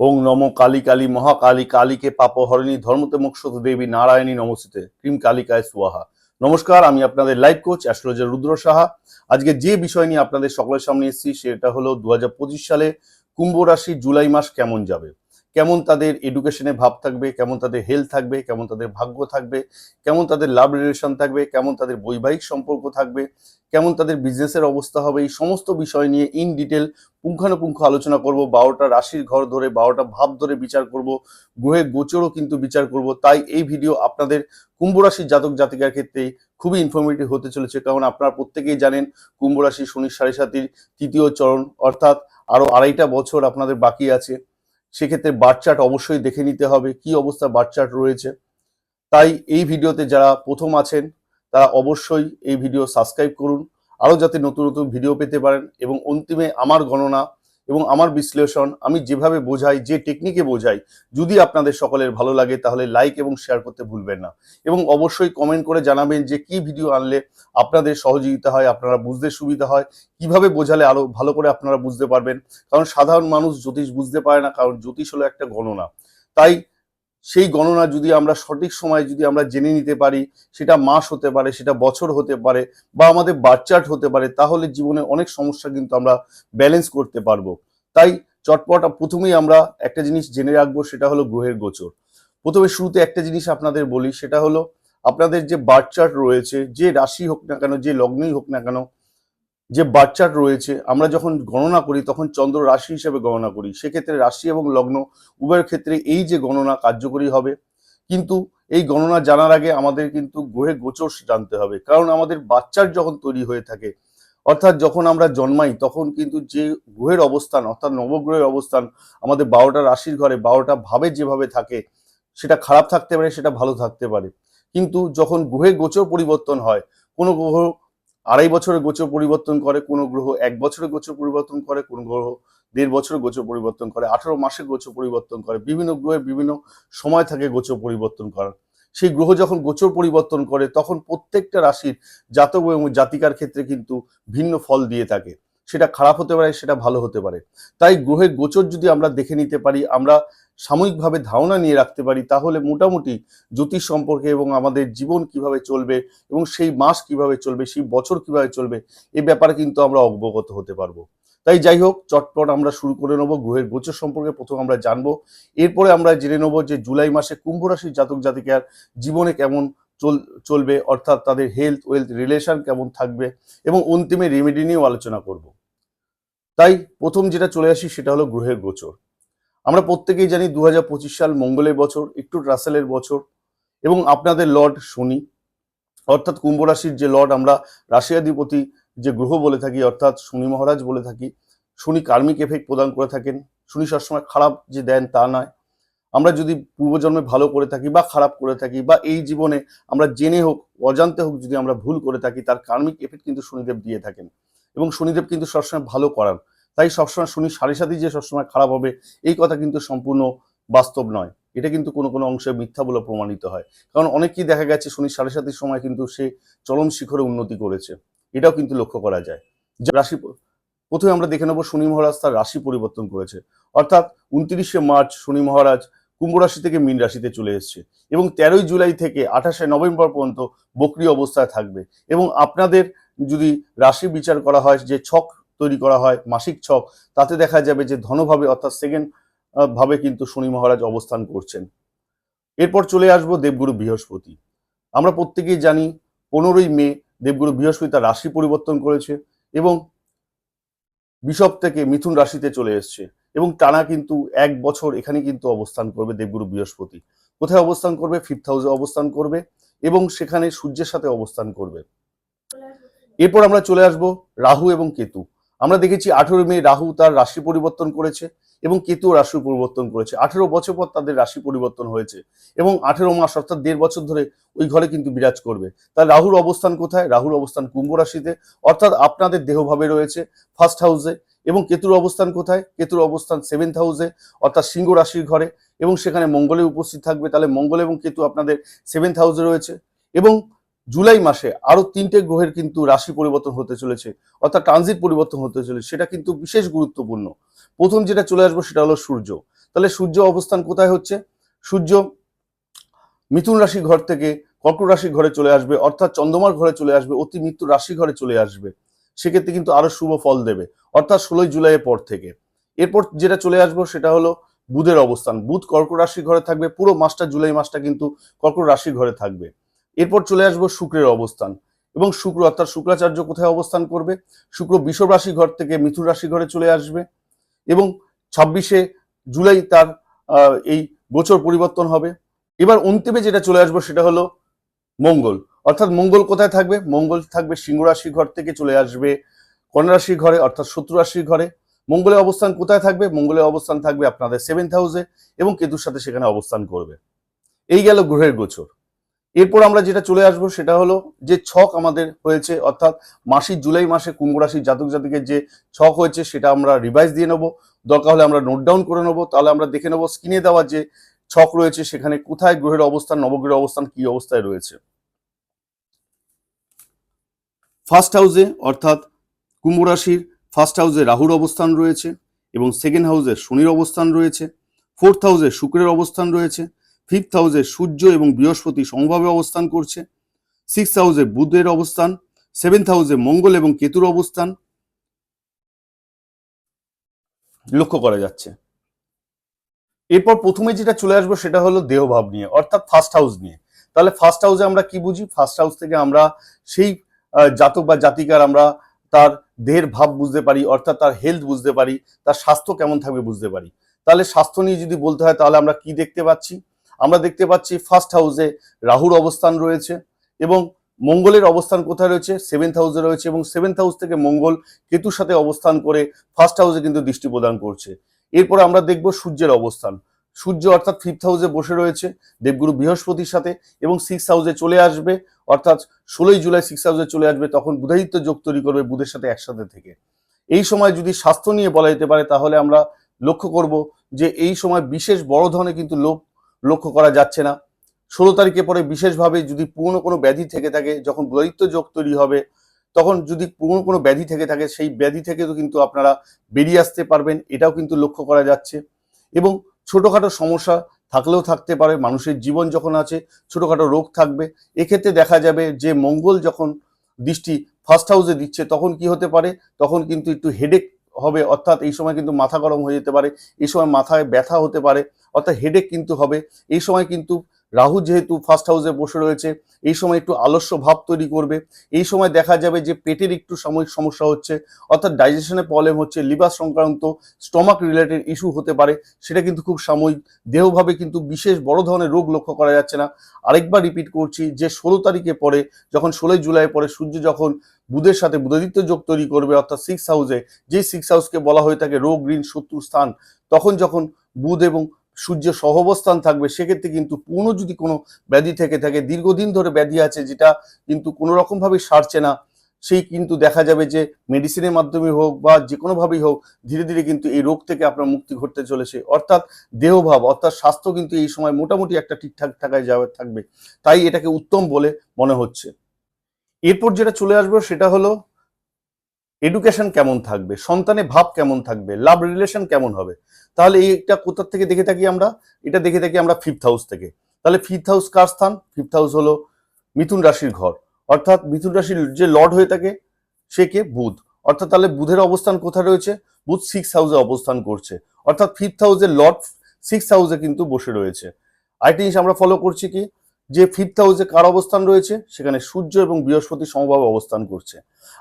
ওং নম কালী কালী মহাকালী কালীকে পাপহরণী ধর্মতে মোক্ষত দেবী নারায়ণী নমস্তে। ক্রিম কালিকায় সুয়াহা। নমস্কার, আমি আপনাদের live coach astrologer Rudra Saha. আজকে যে বিষয় নিয়ে আপনাদের সকলের সামনে এসেছি, সেটা হলো দু হাজার পঁচিশ সালে কুম্ভ রাশি জুলাই মাস কেমন যাবে? কেমন তাদের এডুকেশনে ভাব থাকবে, কেমন তাদের হেলথ থাকবে, কেমন তাদের ভাগ্য থাকবে, কেমন তাদের লাভ রিলেশন থাকবে, কেমন তাদের বৈবাহিক সম্পর্ক থাকবে, কেমন তাদের বিজনেসের অবস্থা হবে, এই সমস্ত বিষয় নিয়ে ইন ডিটেল পুঙ্খানুপুঙ্খ আলোচনা করব, বারোটা রাশির ঘর ধরে, বারোটা ভাব ধরে বিচার করব, গ্রহের গোচরও কিন্তু বিচার করব, তাই এই ভিডিও আপনাদের কুম্ভ রাশির জাতক জাতিকার ক্ষেত্রে খুবই ইনফরমেটিভ হতে চলেছে, কারণ আপনারা প্রত্যেকেই জানেন কুম্ভ রাশি শনি সাড়ে সাতির তৃতীয় চরণ, অর্থাৎ আরও আড়াইটা বছর আপনাদের বাকি আছে সেক্ষেত্রে বার্চার্ট অবশ্যই দেখে নিতে হবে কি অবস্থা বার্চার্ট রয়েছে। তাই এই ভিডিওতে যারা প্রথম আছেন, তারা অবশ্যই এই ভিডিও সাবস্ক্রাইব করুন। আরও যাতে নতুন নতুন ভিডিও পেতে পারেন এবং অন্তিমে আমার গণনা এবং আমার বিশ্লেষণ, আমি যেভাবে বোঝাই, যে টেকনিকে বোঝাই, যদি আপনাদের সকলের ভালো লাগে তাহলে লাইক এবং শেয়ার করতে ভুলবেন না। এবং অবশ্যই কমেন্ট করে জানাবেন যে কি ভিডিও আনলে আপনাদের সহযোগিতা হয়, আপনারা বুঝতে সুবিধা হয়, কীভাবে বোঝালে আরও ভালো করে আপনারা বুঝতে পারবেন। কারণ সাধারণ মানুষ জ্যোতিষ বুঝতে পারে না, কারণ জ্যোতিষ হলো একটা গণনা। তাই সেই গণনা যদি আমরা সঠিক সময় যদি আমরা জেনে নিতে পারি, সেটা মাস হতে পারে, সেটা বছর হতে পারে বা আমাদের বাচ্চাট হতে পারে, তাহলে জীবনে অনেক সমস্যা কিন্তু আমরা ব্যালেন্স করতে পারব। তাই চটপট প্রথমেই আমরা একটা জিনিস জেনে রাখব, সেটা হলো গ্রহের গোচর। প্রথমে শুরুতে একটা জিনিস আপনাদের বলি, সেটা হলো আপনাদের যে বার্চার্ট রয়েছে, যে রাশি হোক না কেন, যে লগ্নই হোক না কেন যে বাচ্চার রয়েছে, আমরা যখন গণনা করি, তখন চন্দ্র রাশি হিসেবে গণনা করি। সেক্ষেত্রে রাশি এবং লগ্ন উভয়ের ক্ষেত্রে এই যে গণনা কার্যকরী হবে। কিন্তু এই গণনা জানার আগে আমাদের কিন্তু গ্রহে গোচর জানতে হবে। কারণ আমাদের বাচ্চার যখন তৈরি হয়ে থাকে, অর্থাৎ যখন আমরা জন্মাই, তখন কিন্তু যে গ্রহের অবস্থান, অর্থাৎ নবগ্রহের অবস্থান, আমাদের বারোটা রাশির ঘরে বারোটা ভাবে যেভাবে থাকে, সেটা খারাপ থাকতে পারে, সেটা ভালো থাকতে পারে। কিন্তু যখন গ্রহে গোচর পরিবর্তন হয়, কোনো গ্রহ আড়াই বছরের গোচর পরিবর্তন করে কোনো গ্রহ, এক বছরের গোচর পরিবর্তন করে কোন গ্রহ, দেড় বছরের গোচর পরিবর্তন করে, আঠারো মাসের গোচর পরিবর্তন করে, বিভিন্ন গ্রহে বিভিন্ন সময় থাকে গোচর পরিবর্তন করার। সেই গ্রহ যখন গোচর পরিবর্তন করে, তখন প্রত্যেকটা রাশির জাতক এবং জাতিকার ক্ষেত্রে কিন্তু ভিন্ন ফল দিয়ে থাকে। সেটা খারাপ হতে পারে, সেটা ভালো হতে পারে। তাই গ্রহের গোচর যদি আমরা দেখে নিতে পারি, আমরা সাময়িকভাবে ধারণা নিয়ে রাখতে পারি, তাহলে মোটামুটি জ্যোতিষ সম্পর্কে এবং আমাদের জীবন কীভাবে চলবে এবং সেই মাস কীভাবে চলবে, সেই বছর কীভাবে চলবে, এ ব্যাপারে কিন্তু আমরা অবগত হতে পারব। তাই যাই হোক, চটপট আমরা শুরু করে নেব, গ্রহের গোচর সম্পর্কে প্রথম আমরা জানব। এরপরে আমরা জেনে নেব যে জুলাই মাসে কুম্ভ রাশির জাতক জাতিকার জীবনে কেমন চল, চলবে, অর্থাৎ তাদের হেলথ ওয়েলথ রিলেশন কেমন থাকবে এবং অন্তিমে রেমেডি নিয়েও আলোচনা করব। তাই প্রথম যেটা চলে আসি সেটা হলো গ্রহের গোচর। আমরা প্রত্যেকেই জানি দু হাজার পঁচিশ সাল মঙ্গলের বছর, একটু রাসেলের বছর, এবং আপনাদের লর্ড শনি, অর্থাৎ কুম্ভ রাশির যে লর্ড আমরা রাশিয়াধিপতি যে গ্রহ বলে থাকি, অর্থাৎ শনি মহারাজ বলে থাকি, শনি কার্মিক এফেক্ট প্রদান করে থাকেন, শনি সবসময় খারাপ যে দেন তা নয়। আমরা যদি পূর্বজন্মে ভালো করে থাকি বা খারাপ করে থাকি বা এই জীবনে আমরা জেনে হোক, অজান্তে হোক যদি আমরা ভুল করে থাকি, তার কার্মিক এফেক্ট কিন্তু শনিদেব দিয়ে থাকেন। এবং শনিদেব কিন্তু সবসময় ভালো করান। তাই সবসময় শনি সাড়ে সাথে যে সবসময় খারাপ হবে, এই কথা কিন্তু সম্পূর্ণ বাস্তব নয়। এটা কিন্তু কোনো কোনো অংশে মিথ্যা বলে প্রমাণিত হয়। কারণ অনেকেই দেখা গেছে, শনি সাড়ে সাতির সময় কিন্তু সে চরম শিখরে উন্নতি করেছে। এটাও কিন্তু লক্ষ্য করা যায়। রাশি প্রথমে আমরা দেখে নেব, শনি মহারাজ তার রাশি পরিবর্তন করেছে। অর্থাৎ উনত্রিশে মার্চ শনি মহারাজ কুম্ভ রাশি থেকে মীন রাশিতে চলে এসছে এবং তেরোই জুলাই থেকে আঠাশে নভেম্বর পর্যন্ত বক্রি অবস্থায় থাকবে। এবং আপনাদের যদি রাশি বিচার করা হয় যে ছক তৈরি করা হয়, মাসিক ছক। তাতে দেখা যাবে যে ধনভাবে অর্থাৎ সেকেন্ড ভাবে কিন্তু শনি মহারাজ অবস্থান করছেন। এরপর চলে আসব দেবগুরু বৃহস্পতি। আমরা প্রত্যেকেই জানি পনেরোই মে দেবগুরু বৃহস্পতি তার রাশি পরিবর্তন করেছে এবং বিষব থেকে মিথুন রাশিতে চলে এসছে এবং টানা কিন্তু এক বছর এখানে কিন্তু অবস্থান করবে দেবগুরু বৃহস্পতি। কোথায় অবস্থান করবে? ফিফথ হাউসে অবস্থান করবে এবং সেখানে সূর্যের সাথে অবস্থান করবে। এরপর আমরা চলে আসব রাহু এবং কেতু। আমরা দেখেছি আঠেরো মে রাহু তার রাশি পরিবর্তন করেছে এবং কেতু রাশি পরিবর্তন করেছে। আঠেরো বছর পর তাদের রাশি পরিবর্তন হয়েছে এবং আঠেরো মাস অর্থাৎ দেড় বছর ধরে ওই ঘরে কিন্তু বিরাজ করবে। তার রাহুর অবস্থান কোথায়? রাহুর অবস্থান কুম্ভ রাশিতে। অর্থাৎ আপনাদের দেহভাবে রয়েছে ফার্স্ট হাউসে এবং কেতুর অবস্থান কোথায়? কেতুর অবস্থান সেভেন্থ হাউসে অর্থাৎ সিংহ রাশির ঘরে এবং সেখানে মঙ্গলে উপস্থিত থাকবে। তাহলে মঙ্গল এবং কেতু আপনাদের সেভেন্থ হাউসে রয়েছে এবং জুলাই মাসে আরও তিনটে গ্রহের কিন্তু রাশি পরিবর্তন হতে চলেছে, অর্থাৎ ট্রানজিট পরিবর্তন হতে চলেছে, সেটা কিন্তু বিশেষ গুরুত্বপূর্ণ। প্রথম যেটা চলে আসব সেটা হলো সূর্য। তাহলে সূর্য অবস্থান কোথায় হচ্ছে? সূর্য মিথুন রাশি ঘর থেকে কর্কট রাশি ঘরে চলে আসবে, অর্থাৎ চন্দ্রমার ঘরে চলে আসবে, অতি মৃত্যু রাশি ঘরে চলে আসবে। সেক্ষেত্রে কিন্তু আরও শুভ ফল দেবে, অর্থাৎ ষোলোই জুলাইয়ের পর থেকে। এরপর যেটা চলে আসব সেটা হলো বুধের অবস্থান। বুধ কর্কট রাশি ঘরে থাকবে, পুরো মাসটা জুলাই মাসটা কিন্তু কর্কট রাশি ঘরে থাকবে। এরপর চলে আসব শুক্রের অবস্থান। এবং শুক্র অর্থাৎ শুক্রাচার্য কোথায় অবস্থান করবে? শুক্র বিষব রাশি ঘর থেকে মিথুন রাশি ঘরে চলে আসবে এবং ছাব্বিশে জুলাই তার এই গোচর পরিবর্তন হবে। এবার অন্তিমে যেটা চলে আসব সেটা হলো মঙ্গল। অর্থাৎ মঙ্গল কোথায় থাকবে? মঙ্গল থাকবে সিংহ রাশি ঘর থেকে চলে আসবে কন্যা রাশি ঘরে, অর্থাৎ শত্রু রাশির ঘরে। মঙ্গলের অবস্থান কোথায় থাকবে? মঙ্গলের অবস্থান থাকবে আপনাদের সেভেন্থ হাউসে এবং কেতুর সাথে সেখানে অবস্থান করবে। এই গেল গ্রহের গোচর। এরপর আমরা যেটা চলে আসব সেটা হলো যে ছক আমাদের হয়েছে, অর্থাৎ মাসিক জুলাই মাসে কুম্ভ রাশির জাতক জাতিকের যে ছক হয়েছে সেটা আমরা রিভাইজ দিয়ে নেব। দরকার হলে আমরা নোট ডাউন করে নেব। তাহলে আমরা দেখে নেব স্ক্রিনে দেওয়া যে ছক রয়েছে সেখানে কোথায় গ্রহের অবস্থান, নবগ্রহের অবস্থান, কি অবস্থায় রয়েছে। ফার্স্ট হাউসে অর্থাৎ কুম্ভ রাশির ফার্স্ট হাউসে রাহুর অবস্থান রয়েছে এবং সেকেন্ড হাউসে শনির অবস্থান রয়েছে। ফোর্থ হাউসে শুক্রের অবস্থান রয়েছে। ফিফথ হাউসে সূর্য এবং বৃহস্পতি সমভাবে অবস্থান করছে, সিক্স হাউসে বুধের অবস্থান, সেভেন্থ হাউসে মঙ্গল এবং কেতুর অবস্থান। লক্ষ্য করা যাচ্ছে। এরপর প্রথমে যেটা চলে আসব সেটা হলো দেহভাব নিয়ে, অর্থাৎ ফার্স্ট হাউস নিয়ে। তাহলে ফার্স্ট হাউসে আমরা কি বুঝি? ফার্স্ট হাউস থেকে আমরা সেই জাতক বা জাতিকার আমরা তার দেহের ভাব বুঝতে পারি, অর্থাৎ তার হেলথ বুঝতে পারি, তার স্বাস্থ্য কেমন থাকবে বুঝতে পারি। তাহলে স্বাস্থ্য নিয়ে যদি বলতে হয়, তাহলে আমরা কি দেখতে পাচ্ছি? আমরা দেখতে পাচ্ছি ফার্স্ট হাউসে রাহুর অবস্থান রয়েছে এবং মঙ্গলের অবস্থান কোথায় রয়েছে? সেভেন্থ হাউসে রয়েছে এবং সেভেন্থ হাউস থেকে মঙ্গল কেতুর সাথে অবস্থান করে ফার্স্ট হাউসে কিন্তু দৃষ্টি প্রদান করছে। এরপর আমরা দেখব সূর্যের অবস্থান। সূর্য অর্থাৎ ফিফথ হাউসে বসে রয়েছে দেবগুরু বৃহস্পতির সাথে এবং সিক্স হাউসে চলে আসবে, অর্থাৎ ষোলোই জুলাই সিক্স হাউসে চলে আসবে, তখন বুধায়িত্ব যোগ তৈরি করবে বুধের সাথে একসাথে থেকে। এই সময় যদি স্বাস্থ্য নিয়ে বলা যেতে পারে, তাহলে আমরা লক্ষ্য করব যে এই সময় বিশেষ বড় ধরনের কিন্তু লোক লক্ষ্য করা যাচ্ছে না। ষোলো তারিখে পরে বিশেষভাবে যদি পুরনো কোনো ব্যাধি থেকে থাকে, যখন বুধায়িত্ব যোগ তৈরি হবে, তখন যদি পুরনো কোনো ব্যাধি থেকে থাকে, সেই ব্যাধি থেকে তো কিন্তু আপনারা বেরিয়ে আসতে পারবেন, এটাও কিন্তু লক্ষ্য করা যাচ্ছে। এবং ছোটোখাটো সমস্যা থাকলেও থাকতে পারে, মানুষের জীবন যখন আছে, ছোটোখাটো রোগ থাকবে। এক্ষেত্রে দেখা যাবে যে মঙ্গল যখন দৃষ্টি ফার্স্ট হাউসে দিচ্ছে, তখন কি হতে পারে? তখন কিন্তু একটু হেডেক হবে, অর্থাৎ এই সময় কিন্তু মাথা গরম হয়ে যেতে পারে, এই সময় মাথায় ব্যথা হতে পারে। অর্থাৎ হেডেক কিন্তু হবে। এই সময় কিন্তু রাহু যেহেতু ফার্স্ট হাউসে বসে রয়েছে, এই সময় একটু আলস্য ভাব তৈরি করবে। এই সময় দেখা যাবে যে পেটের একটু সাময়িক সমস্যা হচ্ছে, অর্থাৎ ডাইজেশনের প্রবলেম হচ্ছে লিভার সংক্রান্ত স্টমাক রিলেটেড ইস্যু হতে পারে, সেটা কিন্তু খুব সাময়িক। দেহভাবে কিন্তু বিশেষ বড় ধরনের রোগ লক্ষ্য করা যাচ্ছে না। আরেকবার রিপিট করছি যে ষোলো তারিখে পরে, যখন ষোলোই জুলাই পরে সূর্য যখন বুধের সাথে বুধাদিত্য যোগ তৈরি করবে, অর্থাৎ সিক্স হাউসে যেই সিক্স হাউসকে বলা হয়ে থাকে রোগ ঋণ শত্রু স্থান, তখন যখন বুধ এবং সূর্য সহবস্থান থাকবে, সেক্ষেত্রে কিন্তু পূর্ণ যদি কোনো ব্যাধি থেকে থাকে, দীর্ঘদিন ধরে ব্যাধি আছে যেটা কিন্তু কোনো রকমভাবে সারছে না, সেই কিন্তু দেখা যাবে যে মেডিসিনের মাধ্যমে হোক বা যে কোনোভাবেই হোক, ধীরে ধীরে কিন্তু এই রোগ থেকে আপনার মুক্তি ঘটতে চলেছে। অর্থাৎ দেহভাব, অর্থাৎ স্বাস্থ্য কিন্তু এই সময় মোটামুটি একটা ঠিকঠাক থাকায় যাবে, থাকবে। তাই এটাকে উত্তম বলে মনে হচ্ছে। এরপর যেটা চলে আসবে সেটা হলো এডুকেশন কেমন থাকবে? সন্তানের ভাব কেমন থাকবে? লাভ রিলেশন কেমন হবে? তাহলে এইটা কোথার থেকে দেখে থাকি আমরা? এটা দেখে থাকি আমরা ফিফথ হাউস থেকে। তাহলে ফিফথ হাউস কার স্থান? ফিফথ হাউস হলো মিথুন রাশির ঘর। অর্থাৎ মিথুন রাশির যে লর্ড হয়ে থাকে, সে কে? বুধ। অর্থাৎ তাহলে বুধের অবস্থান কোথায় রয়েছে? বুধ সিক্স হাউসে অবস্থান করছে। অর্থাৎ ফিফথ হাউসের লর্ড সিক্স হাউসে কিন্তু বসে রয়েছে। আরেকটি জিনিস আমরা ফলো করছি কি? যে ফিফথ হাউসে কার অবস্থান রয়েছে, সেখানে সূর্য এবং বৃহস্পতি সমভাবে অবস্থান করছে।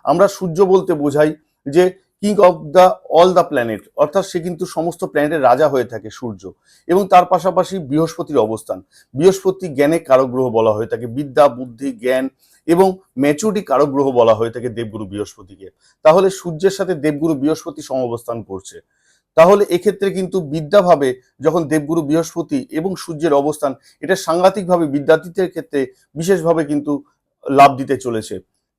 আমরা সূর্য বলতে বোঝাই যে king of the all the planet অর্থাৎ সে কিন্তু সমস্ত প্ল্যানেটের রাজা হয়ে থাকে সূর্য, এবং তার পাশাপাশি বৃহস্পতির অবস্থান। বৃহস্পতি জ্ঞানে কারক গ্রহ বলা হয়ে থাকে, বিদ্যা, বুদ্ধি, জ্ঞান এবং ম্যাচুরিটি কারক গ্রহ বলা হয়ে থাকে দেবগুরু বৃহস্পতিকে। তাহলে সূর্যের সাথে দেবগুরু বৃহস্পতি সমবস্থান করছে। তাহলে এক্ষেত্রে কিন্তু বিদ্যাভাবে যখন দেবগুরু বৃহস্পতি এবং সূর্যের অবস্থান, এটা সাংঘাতিকভাবে বিদ্যার্থীদের ক্ষেত্রে বিশেষভাবে কিন্তু লাভ দিতে চলেছে।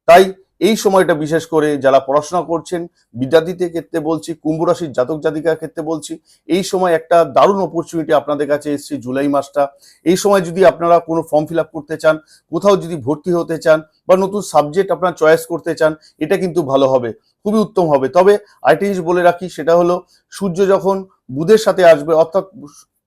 তাই এই সময়টা বিশেষ করে যারা পড়াশোনা করছেন, বিদ্যার্থীদের ক্ষেত্রে বলছি, কুম্ভ রাশির জাতক জাতিকার ক্ষেত্রে বলছি, এই সময় একটা দারুণ অপরচুনিটি আপনাদের কাছে এসছে জুলাই মাসটা। এই সময় যদি আপনারা কোনো ফর্ম ফিল করতে চান, কোথাও যদি ভর্তি হতে চান বা নতুন সাবজেক্ট আপনার চয়েস করতে চান, এটা কিন্তু ভালো হবে, খুবই উত্তম হবে। তবে আরেকটি জিনিস বলে রাখি, সেটা হলো সূর্য যখন বুধের সাথে আসবে, অর্থাৎ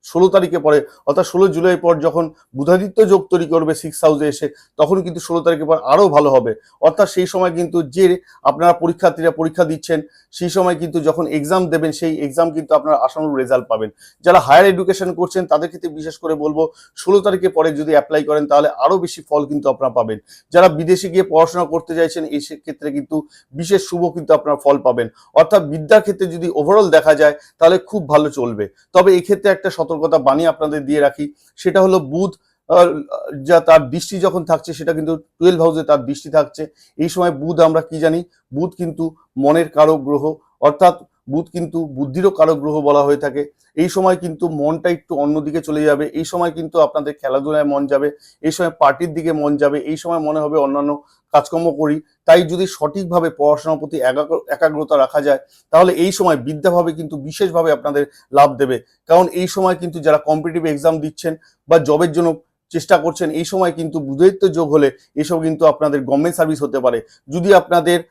ষোলো তারিখে পরে, অর্থাৎ ষোলো জুলাই পর যখন বুধাদিত্য যোগ তৈরি করবে সিক্স হাউসে এসে, তখন কিন্তু ষোলো তারিখের পর আরও ভালো হবে। অর্থাৎ সেই সময় কিন্তু যে আপনারা পরীক্ষার্থীরা পরীক্ষা দিচ্ছেন, সেই সময় কিন্তু যখন এক্সাম দেবেন, সেই এক্সাম কিন্তু আপনারা আশানুরূপ রেজাল্ট পাবেন। যারা হায়ার এডুকেশন করছেন, তাদের ক্ষেত্রে বিশেষ করে বলব, ষোলো তারিখে পরে যদি অ্যাপ্লাই করেন, তাহলে আরও বেশি ফল কিন্তু আপনারা পাবেন। যারা বিদেশে গিয়ে পড়াশোনা করতে চাইছেন, এই ক্ষেত্রে কিন্তু বিশেষ শুভ কিন্তু আপনারা ফল পাবেন। অর্থাৎ বিদ্যার ক্ষেত্রে যদি ওভারঅল দেখা যায়, তাহলে খুব ভালো চলবে। তবে এক্ষেত্রে ক্ষেত্রে একটা সতর্কতা বাণী আপনাদের দিয়ে রাখি। সেটা হলো বুধ যা তার দৃষ্টি যখন থাকছে, সেটা কিন্তু টুয়েলভ হাউসে তার দৃষ্টি থাকছে। এই সময় বুধ আমরা কি জানি? বুধ কিন্তু মনের কারক গ্রহ। অর্থাৎ বুধ কিন্তু বুদ্ধিরও কারক গ্রহ বলা হয়ে থাকে। এই সময় কিন্তু মনটা একটু অন্যদিকে চলে যাবে। এই সময় কিন্তু আপনাদের খেলাধুলায় মন যাবে। এই সময় পার্টির দিকে মন যাবে। এই সময় মনে হবে অন্যান্য কাজকর্ম করি। তাই যদি সঠিকভাবে পড়াশোনার প্রতি একাগ্র- একাগ্রতা রাখা যায়, তাহলে এই সময় বিদ্যাভাবে কিন্তু বিশেষভাবে আপনাদের লাভ দেবে। কারণ এই সময় কিন্তু যারা কম্পিটিটিভ এক্সাম দিচ্ছেন বা জবের জন্য চেষ্টা করছেন, এই সময় কিন্তু বুধৈত্য যোগ হলে এসব কিন্তু আপনাদের গভর্নমেন্ট সার্ভিস হতে পারে। যদি আপনাদের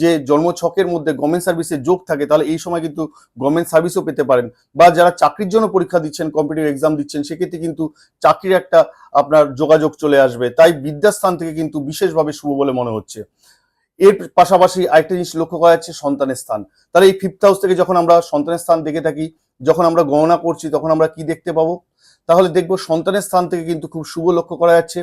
যে জন্মছকের মধ্যে গভর্নমেন্ট সার্ভিসের যোগ থাকে, তাহলে এই সময় কিন্তু গভর্নমেন্ট সার্ভিসও পেতে পারেন। বা যারা চাকরির জন্য পরীক্ষা দিচ্ছেন কম্পিটিটিভ এক্সাম দিচ্ছেন, সেক্ষেত্রে কিন্তু চাকরির একটা আপনার যোগাযোগ চলে আসবে। তাই বিদ্যাস্থান থেকে কিন্তু বিশেষভাবে শুভ বলে মনে হচ্ছে। এর পাশাপাশি আরেকটা জিনিস লক্ষ্য করা যাচ্ছে, সন্তানের স্থান। তাহলে এই ফিফথ হাউস থেকে যখন আমরা সন্তানের স্থান দেখে থাকি, যখন আমরা গণনা করছি, তখন আমরা কি দেখতে পাবো? তাহলে দেখব সন্তানের স্থান থেকে কিন্তু খুব শুভ লক্ষ্য করা যাচ্ছে।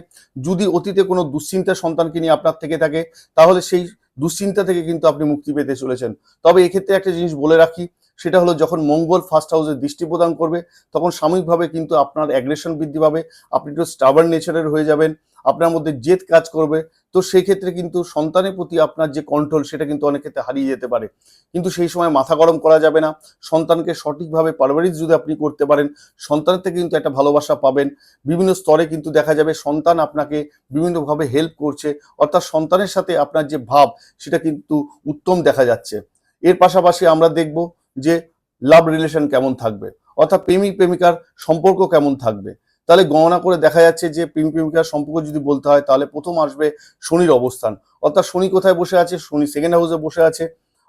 যদি অতীতে কোনো দুশ্চিন্তা সন্তানকে নিয়ে আপনার থেকে থাকে, তাহলে সেই দুশ্চিন্তা থেকে কিন্তু আপনি মুক্তি পেতে চলেছেন। তবে এক্ষেত্রে একটা জিনিস বলে রাখি, সেটা হলো যখন মঙ্গল ফার্স্ট হাউসে দৃষ্টি প্রদান করবে, তখন সাময়িকভাবে কিন্তু আপনার অ্যাগ্রেশন বৃদ্ধি পাবে, আপনি একটু স্টাবার নেচারের হয়ে যাবেন আপনার মধ্যে জেদ কাজ করবে। তো সেই ক্ষেত্রে কিন্তু সন্তানের প্রতি আপনার যে কন্ট্রোল সেটা কিন্তু অনেক ক্ষেত্রে হারিয়ে যেতে পারে। কিন্তু সেই সময় মাথা গরম করা যাবে না। সন্তানকে সঠিকভাবে পারভারিশ যদি আপনি করতে পারেন, সন্তানের থেকে কিন্তু একটা ভালোবাসা পাবেন। বিভিন্ন স্তরে কিন্তু দেখা যাবে সন্তান আপনাকে বিভিন্নভাবে হেল্প করছে। অর্থাৎ সন্তানের সাথে আপনার যে ভাব, সেটা কিন্তু উত্তম দেখা যাচ্ছে। এর পাশাপাশি আমরা দেখব যে লাভ রিলেশন কেমন থাকবে? অর্থাৎ প্রেমিক প্রেমিকার সম্পর্ক কেমন থাকবে? তাহলে গণনা করে দেখা যাচ্ছে যে প্রেমিক প্রেমিকার সম্পর্ক যদি বলতে হয়, তাহলে প্রথম আসবে শনির অবস্থান। অর্থাৎ শনি কোথায় বসে আছে? শনি সেকেন্ড হাউসে বসে আছে।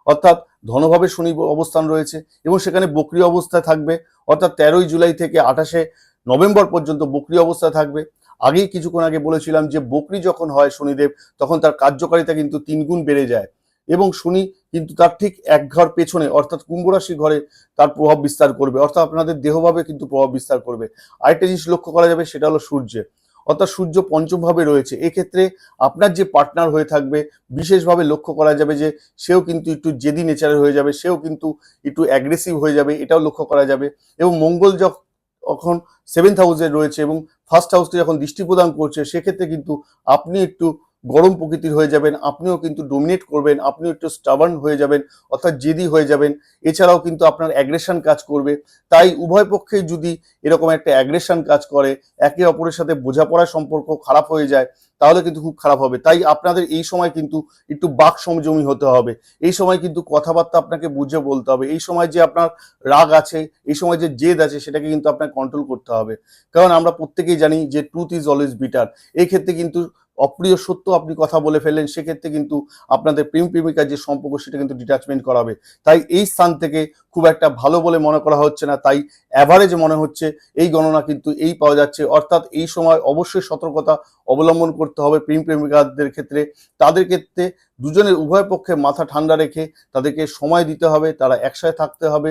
অর্থাৎ ধনভাবে শনি অবস্থান রয়েছে এবং সেখানে বকরি অবস্থায় থাকবে। অর্থাৎ তেরোই জুলাই থেকে আঠাশে নভেম্বর পর্যন্ত বকরি অবস্থায় থাকবে। আগেই কিছুক্ষণ আগে বলেছিলাম যে বকরি যখন হয় শনিদেব, তখন তার কার্যকারিতা কিন্তু তিনগুণ বেড়ে যায়। এবং শনি কিন্তু তার ঠিক এক ঘর পেছনে, অর্থাৎ কুম্ভ রাশির ঘরে তার প্রভাব বিস্তার করবে। অর্থাৎ আপনাদের দেহভাবে কিন্তু প্রভাব বিস্তার করবে। আরেকটা জিনিস লক্ষ্য করা যাবে, সেটা হলো সূর্যে অর্থাৎ সূর্য পঞ্চমভাবে রয়েছে। এক্ষেত্রে আপনার যে পার্টনার হয়ে থাকবে, বিশেষভাবে লক্ষ্য করা যাবে যে, সেও কিন্তু একটু জেদি নেচারের হয়ে যাবে, সেও কিন্তু একটু অ্যাগ্রেসিভ হয়ে যাবে, এটাও লক্ষ্য করা যাবে। এবং মঙ্গল যখন সেভেন্থ হাউসে রয়েছে এবং ফার্স্ট হাউসকে যখন দৃষ্টি প্রদান করছে, সেক্ষেত্রে কিন্তু আপনি একটু গরম প্রকৃতির হয়ে যাবেন, আপনিও কিন্তু ডোমিনেট করবেন, আপনিও একটু স্টাবার্ন হয়ে যাবেন, অর্থাৎ জেদি হয়ে যাবেন। এছাড়াও কিন্তু আপনার অ্যাগ্রেশন কাজ করবে। তাই উভয় পক্ষেই যদি এরকম একটা অ্যাগ্রেশন কাজ করে, একে অপরের সাথে বোঝাপড়ার সম্পর্ক খারাপ হয়ে যায়, তাহলে কিন্তু খুব খারাপ হবে। তাই আপনাদের এই সময় কিন্তু একটু বাক সংযমী হতে হবে। এই সময় কিন্তু কথাবার্তা আপনাকে বুঝে বলতে হবে। এই সময় যে আপনার রাগ আছে, এই সময় যে জেদ আছে, সেটাকে কিন্তু আপনাকে কন্ট্রোল করতে হবে। কারণ আমরা প্রত্যেকেই জানি যে ট্রুথ ইজ অলওয়েজ বিটার এই ক্ষেত্রে কিন্তু অপ্রিয় সত্য আপনি কথা বলে ফেললেন, সেক্ষেত্রে কিন্তু আপনাদের প্রেম প্রেমিকার যে সম্পর্ক, সেটা কিন্তু ডিটাচমেন্ট করাবে। তাই এই স্থান থেকে খুব একটা ভালো বলে মনে করা হচ্ছে না, তাই অ্যাভারেজ মনে হচ্ছে এই গণনা কিন্তু এই পাওয়া যাচ্ছে। অর্থাৎ এই সময় অবশ্যই সতর্কতা অবলম্বন করতে হবে প্রেম প্রেমিকাদের ক্ষেত্রে। তাদের ক্ষেত্রে দুজনের উভয় পক্ষে মাথা ঠান্ডা রেখে তাদেরকে সময় দিতে হবে, তারা একসাথে থাকতে হবে।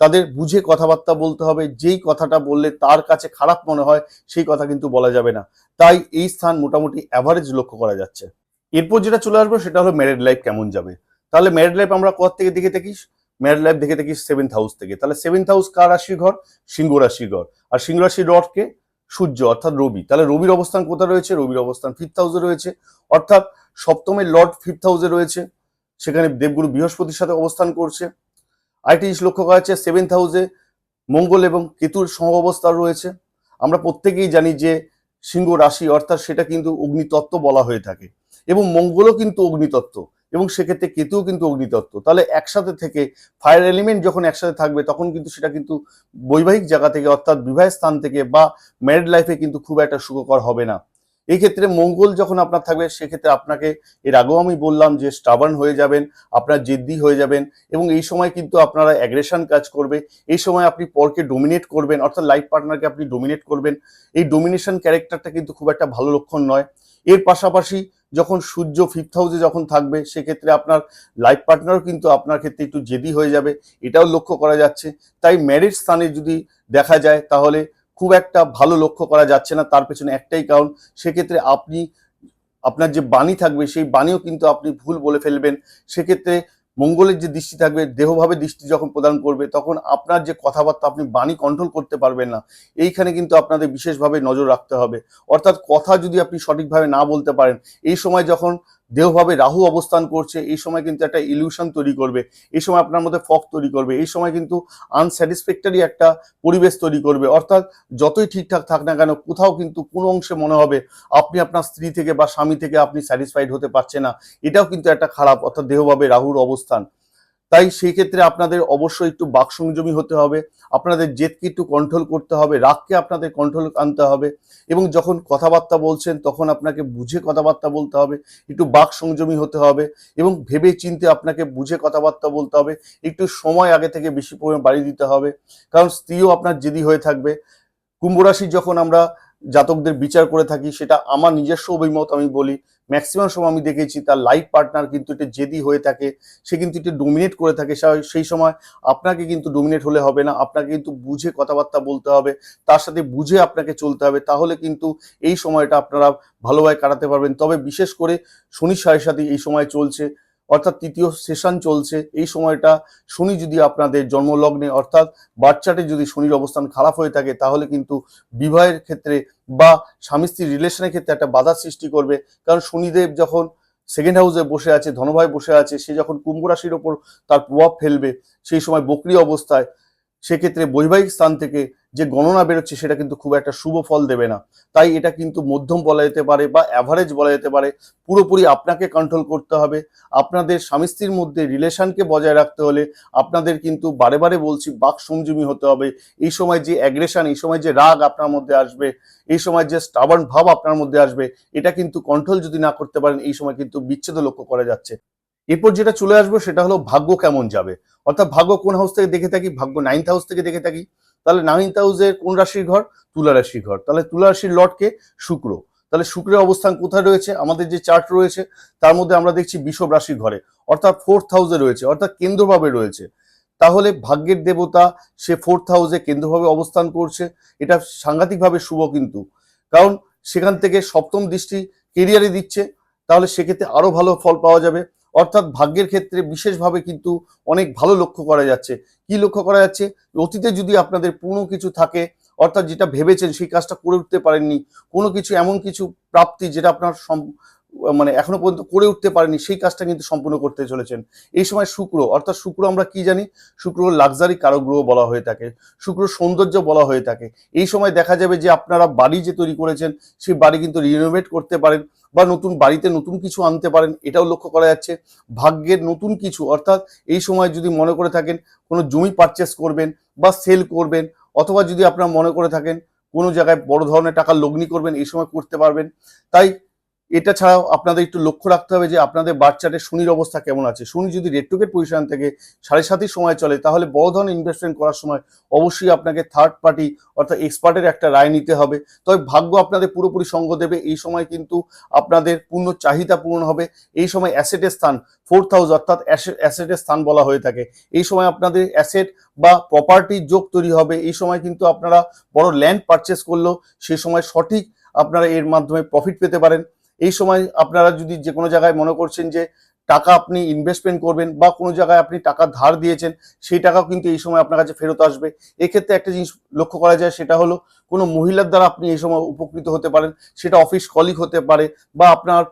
তাদের বুঝে কথাবার্তা বলতে হবে, যেই কথাটা বললে তার কাছে খারাপ মনে হয়, সেই কথা কিন্তু বলা যাবে না। তাই এই স্থান মোটামুটি অ্যাভারেজ লক্ষ্য করা যাচ্ছে। এরপর যেটা চলে আসবে সেটা হলো ম্যারিড লাইফ কেমন যাবে। তাহলে ম্যারিড লাইফ আমরা কোথা থেকে দেখে থাকি ম্যারিড লাইফ দেখে থাকি সেভেন্থ হাউস থেকে। তাহলে সেভেন্থ হাউস কার রাশির ঘর? সিংহ রাশির ঘর। আর সিংহ রাশির রথকে সূর্য, অর্থাৎ রবি। তাহলে রবির অবস্থান কোথায় রয়েছে? রবির অবস্থান ফিফথ হাউসে রয়েছে। অর্থাৎ সপ্তমের লর্ড ফিফথ হাউসে রয়েছে। সেখানে দেবগুরু বৃহস্পতির সাথে অবস্থান করছে। আরেকটি জিনিস লক্ষ্য করা যাচ্ছে সেভেন্থ হাউসে মঙ্গল এবং কেতুর সহ অবস্থান রয়েছে। আমরা প্রত্যেকেই জানি যে সিংহ রাশি অর্থাৎ সেটা কিন্তু অগ্নিতত্ত্ব বলা হয়ে থাকে এবং মঙ্গলও কিন্তু অগ্নিতত্ত্ব এবং সেক্ষেত্রে কেতুও কিন্তু অগ্নিতত্ত্ব। তাহলে একসাথে থেকে ফায়ার এলিমেন্ট যখন একসাথে থাকবে তখন কিন্তু সেটা কিন্তু বৈবাহিক জায়গা থেকে অর্থাৎ বিবাহের স্থান থেকে বা ম্যারিড লাইফে কিন্তু খুব একটা সুখকর হবে না। এই ক্ষেত্রে মঙ্গল যখন আপনার থাকবে, সেক্ষেত্রে আপনাকে এর আগেও আমি বললাম যে স্টাবার্ন হয়ে যাবেন, আপনার জেদ্দি হয়ে যাবেন এবং এই সময় কিন্তু আপনারা অ্যাগ্রেশন কাজ করবে। এই সময় আপনি পরকে ডোমিনেট করবেন, অর্থাৎ লাইফ পার্টনারকে আপনি ডোমিনেট করবেন। এই ডোমিনেশন ক্যারেক্টারটা কিন্তু খুব একটা ভালো লক্ষণ নয়। এর পাশাপাশি যখন সূর্য ফিফথ হাউসে যখন থাকবে, সেক্ষেত্রে আপনার লাইফ পার্টনারও কিন্তু আপনার ক্ষেত্রে একটু জেদি হয়ে যাবে। এটাও লক্ষ্য করা যাচ্ছে। তাই ম্যারিড স্থানে যদি দেখা যায়, তাহলে খুব একটা ভালো লক্ষ্য করা যাচ্ছে না তার পেছনে একটাই কারণ, সেক্ষেত্রে আপনি আপনার যে বাণী থাকবে, সেই বাণীও কিন্তু আপনি ভুল বলে ফেলবেন। সেক্ষেত্রে মঙ্গলের যে দৃষ্টি থাকবে, দেহভাবে দৃষ্টি যখন প্রদান করবে, তখন আপনার যে কথাবার্তা আপনি বাণী কন্ট্রোল করতে পারবেন না, এইখানে কিন্তু আপনাদের বিশেষভাবে নজর রাখতে হবে। অর্থাৎ কথা যদি আপনি সঠিকভাবে না বলতে পারেন, এই সময় যখন দেহভাবে রাহু অবস্থান করছে, এই সময় কিন্তু একটা ইলিউশন তৈরি করবে, এই সময় আপনার মধ্যে ফক তৈরি করবে, এই সময় কিন্তু আনস্যাটিসফ্যাক্টরি একটা পরিবেশ তৈরি করবে। অর্থাৎ যতই ঠিকঠাক থাক না কেন, কোথাও কিন্তু কোনো অংশে মনে হবে আপনি আপনার স্ত্রী থেকে বা স্বামী থেকে আপনি স্যাটিসফাইড হতে পারছে না। এটাও কিন্তু একটা খারাপ, অর্থাৎ দেহভাবে রাহুর অবস্থান। তাই সেই ক্ষেত্রে আপনাদের অবশ্যই একটু বাক সংযমী হতে হবে। আপনাদের জেদকে একটু কন্ট্রোল করতে হবে, রাগকে আপনাদের কন্ট্রোল আনতে হবে এবং যখন কথাবার্তা বলছেন তখন আপনাকে বুঝে কথাবার্তা বলতে হবে, একটু বাক সংযমী হতে হবে এবং ভেবে চিনতে আপনাকে বুঝে কথাবার্তা বলতে হবে, একটু সময় আগে থেকে বেশি পরিমাণ বাড়িয়ে দিতে হবে। কারণ স্ত্রীও আপনার জেদি হয়ে থাকবে। কুম্ভ রাশি যখন আমরা জাতকদের বিচার করে থাকি, সেটা আমার নিজস্ব অভিমত আমি বলি। ম্যাক্সিমাম সময় আমি দেখেছি তার লাইফ পার্টনার কিন্তু এটা জেদি হয়ে থাকে, সে কিন্তু এটা ডোমিনেট করে থাকে সেই সময় আপনাকে কিন্তু ডোমিনেট হলে হবে না, আপনাকে কিন্তু বুঝে কথাবার্তা বলতে হবে, তার সাথে বুঝে আপনাকে চলতে হবে, তাহলে কিন্তু এই সময়টা আপনারা ভালোভাবে কাটাতে পারবেন। তবে বিশেষ করে শনি সাড়ে সাথে এই সময় চলছে অর্থাৎ তৃতীয় সেশন চলছে, এই সময়টা শনি যদি আপনাদের জন্মলগ্নে, অর্থাৎ বাচ্চাটি যদি শনির অবস্থান খারাপ হয়ে থাকে, তাহলে কিন্তু বিবাহের ক্ষেত্রে বা স্বামী স্ত্রীর রিলেশনের ক্ষেত্রে একটা বাধা সৃষ্টি করবে। কারণ শনিদেব যখন সেকেন্ড হাউসে বসে আছে ধনভাই বসে আছে, সে যখন কুম্ভ রাশির ওপর তার প্রভাব ফেলবে, সেই সময় বকরি অবস্থায় সেক্ষেত্রে বৈবাহিক স্থান থেকে যে গণনা বেরোচ্ছে সেটা কিন্তু খুব একটা শুভ ফল দেবে না। তাই এটা কিন্তু মধ্যম বলা যেতে পারে বা অ্যাভারেজ বলা যেতে পারে। পুরোপুরি আপনাকে কন্ট্রোল করতে হবে। আপনাদের স্বামী স্ত্রীর মধ্যে রিলেশনকে বজায় রাখতে হলে আপনাদের কিন্তু বারে বারে বলছি বাক সংযমী হতে হবে। এই সময় যে অ্যাগ্রেশন এই সময় যে রাগ আপনার মধ্যে আসবে, এই সময় যে স্টাবার্ন ভাব আপনার মধ্যে আসবে, এটা কিন্তু কন্ট্রোল যদি না করতে পারেন, এই সময় কিন্তু বিচ্ছেদ লক্ষ্য করা যাচ্ছে। এরপর যেটা চলে আসব সেটা হলো ভাগ্য কেমন যাবে? অর্থাৎ ভাগ্য কোন হাউস থেকে দেখে থাকি, ভাগ্য নাইন্থ হাউস থেকে দেখে থাকি। তাহলে নাইন্থ হাউসের কোন রাশির ঘর? তুলা রাশির ঘর। তাহলে তুলা রাশির লটকে শুক্র। তাহলে শুক্রের অবস্থান কোথায় রয়েছে? আমাদের যে চার্ট রয়েছে, তার মধ্যে আমরা দেখছি বিষব রাশির ঘরে। অর্থাৎ ফোর্থ হাউসে রয়েছে, অর্থাৎ কেন্দ্রভাবে রয়েছে। তাহলে ভাগ্যের দেবতা, সে ফোর্থ হাউসে কেন্দ্রভাবে অবস্থান করছে। এটা সাংঘাতিকভাবে শুভ কিন্তু। কারণ সেখান থেকে সপ্তম দৃষ্টি কেরিয়ারে দিচ্ছে। তাহলে সেক্ষেত্রে আরও ভালো ফল পাওয়া যাবে। অর্থাৎ ভাগ্যের ক্ষেত্রে বিশেষভাবে কিন্তু অনেক ভালো লক্ষ্য করা যাচ্ছে। কি লক্ষ্য করা যাচ্ছে? অতীতে যদি আপনাদের পুরনো কিছু থাকে, অর্থাৎ যেটা ভেবেছেন সেই কাজটা করে উঠতে পারেননি, কোনো কিছু এমন কিছু প্রাপ্তি যেটা আপনার মানে এখনও পর্যন্ত করে উঠতে পারেনি, সেই কাজটা কিন্তু সম্পূর্ণ করতে চলেছেন। এই সময় শুক্র, অর্থাৎ শুক্র আমরা কি জানি? শুক্র লাক্সারি কারক গ্রহ বলা হয়ে থাকে, শুক্র সৌন্দর্য বলা হয়ে থাকে। এই সময় দেখা যাবে যে আপনারা বাড়ি যে তৈরি করেছেন, সেই বাড়ি কিন্তু রিনোভেট করতে পারেন বা নতুন বাড়িতে নতুন কিছু আনতে পারেন, এটাও লক্ষ্য করা যাচ্ছে। ভাগ্যের নতুন কিছু, অর্থাৎ এই সময় যদি মনে করে থাকেন কোনো জমি পারচেস করবেন বা সেল করবেন, অথবা যদি আপনারা মনে করে থাকেন কোনো জায়গায় বড় ধরনের টাকা লগ্নি করবেন, এই সময় করতে পারবেন। তাই এটা ছাড়াও আপনাদের একটু লক্ষ্য রাখতে হবে যে আপনাদের বাচ্চাদের শনির অবস্থা কেমন আছে। শনি যদি রেট্রোকেট পজিশন থেকে সাড়ে সাতই সময় চলে, তাহলে বড় ধরনের ইনভেস্টমেন্ট করার সময় অবশ্যই আপনাকে থার্ড পার্টি অর্থাৎ এক্সপার্টের একটা রায় নিতে হবে। তবে ভাগ্য আপনাদের পুরোপুরি সঙ্গ দেবে। এই সময় কিন্তু আপনাদের পূর্ণ চাহিদা পূরণ হবে। এই সময় অ্যাসেটের স্থান ফোর্থ হাউস অর্থাৎ অ্যাসেটের স্থান বলা হয়ে থাকে। এই সময় আপনাদের অ্যাসেট বা প্রপার্টির যোগ তৈরি হবে। এই সময় কিন্তু আপনারা বড় ল্যান্ড পারচেস করলেও সেই সময় সঠিক আপনারা এর মাধ্যমে প্রফিট পেতে পারেন। এই সময় আপনারা যদি যে কোনো জায়গায় মনে করছেন যে টাকা আপনি ইনভেস্টমেন্ট করবেন বা কোনো জায়গায় আপনি টাকা ধার দিয়েছেন, সেই টাকাও কিন্তু এই সময় আপনার কাছে ফেরত আসবে। এক্ষেত্রে একটা জিনিস লক্ষ্য করা যায়, সেটা হলো কোনো মহিলার দ্বারা আপনি এই সময় উপকৃত হতে পারেন, সেটা অফিস কলিগ হতে পারে বা আপনার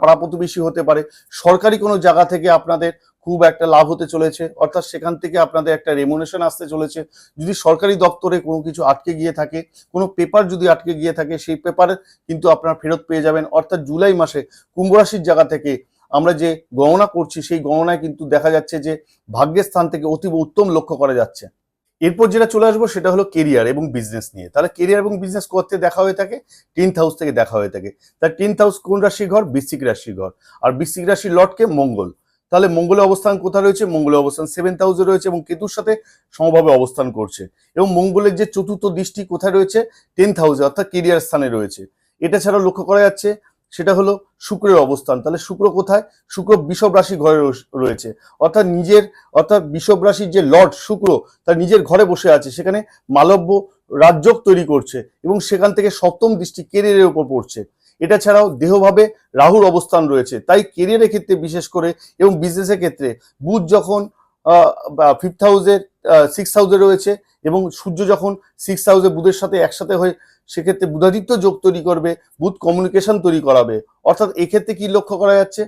পাড়া প্রতিবেশী হতে পারে। সরকারি কোনো জায়গা থেকে আপনাদের খুব একটা লাভ হতে চলেছে, অর্থাৎ সেখান থেকে আপনাদের একটা রেমুনেশন আসতে চলেছে। যদি সরকারি দপ্তরে কোনো কিছু আটকে গিয়ে থাকে, কোনো পেপার যদি আটকে গিয়ে থাকে, সেই পেপারে কিন্তু আপনারা ফেরত পেয়ে যাবেন। অর্থাৎ জুলাই মাসে কুম্ভ রাশির জায়গা থেকে আমরা যে গণনা করছি, সেই গণনায় কিন্তু দেখা যাচ্ছে যে ভাগ্যের স্থান থেকে অতীব উত্তম লক্ষ্য করা যাচ্ছে। এরপর যেটা চলে আসব সেটা হলো কেরিয়ার এবং বিজনেস নিয়ে। তাহলে কেরিয়ার এবং বিজনেস করতে দেখা হয়ে থাকে? টেন্থ হাউস থেকে দেখা হয়ে থাকে। তার টেন্থ হাউস কোন রাশির ঘর? বৃশ্চিক রাশির ঘর। আর বৃশ্চিক রাশির লটকে মঙ্গল। তাহলে মঙ্গলের অবস্থান কোথায় রয়েছে? মঙ্গলের অবস্থান সেভেন্থ হাউসে রয়েছে এবং কেতুর সাথে সমভাবে অবস্থান করছে। এবং মঙ্গলের যে চতুর্থ দৃষ্টি কোথায় রয়েছে? টেন্থ হাউসে অর্থাৎ কেরিয়ার স্থানে রয়েছে। এটা ছাড়াও লক্ষ্য করা যাচ্ছে সেটা হলো শুক্রের অবস্থান। তাহলে শুক্র কোথায়? শুক্র বিষব রাশি ঘরে রয়েছে অর্থাৎ নিজের, অর্থাৎ বিষব রাশির যে লর্ড শুক্র, তার নিজের ঘরে বসে আছে। সেখানে মালব্য রাজ্যক তৈরি করছে এবং সেখান থেকে সপ্তম দৃষ্টি কেরিয়ারের উপর পড়ছে। এটা ছাড়াও দেহভাবে রাহুর অবস্থান রয়েছে। তাই কেরিয়ারের ক্ষেত্রে বিশেষ করে এবং বিজনেসের ক্ষেত্রে বুধ যখন ফিফথ হাউসের সিক্স হাউসে রয়েছে এবং সূর্য যখন সিক্স হাউসে বুধের সাথে একসাথে হয়ে সেক্ষেত্রে বুধাদিত্য যোগ তৈরি করবে, বুধ কমিউনিকেশন তৈরি করাবে। অর্থাৎ এক্ষেত্রে কি লক্ষ্য করা যাচ্ছে?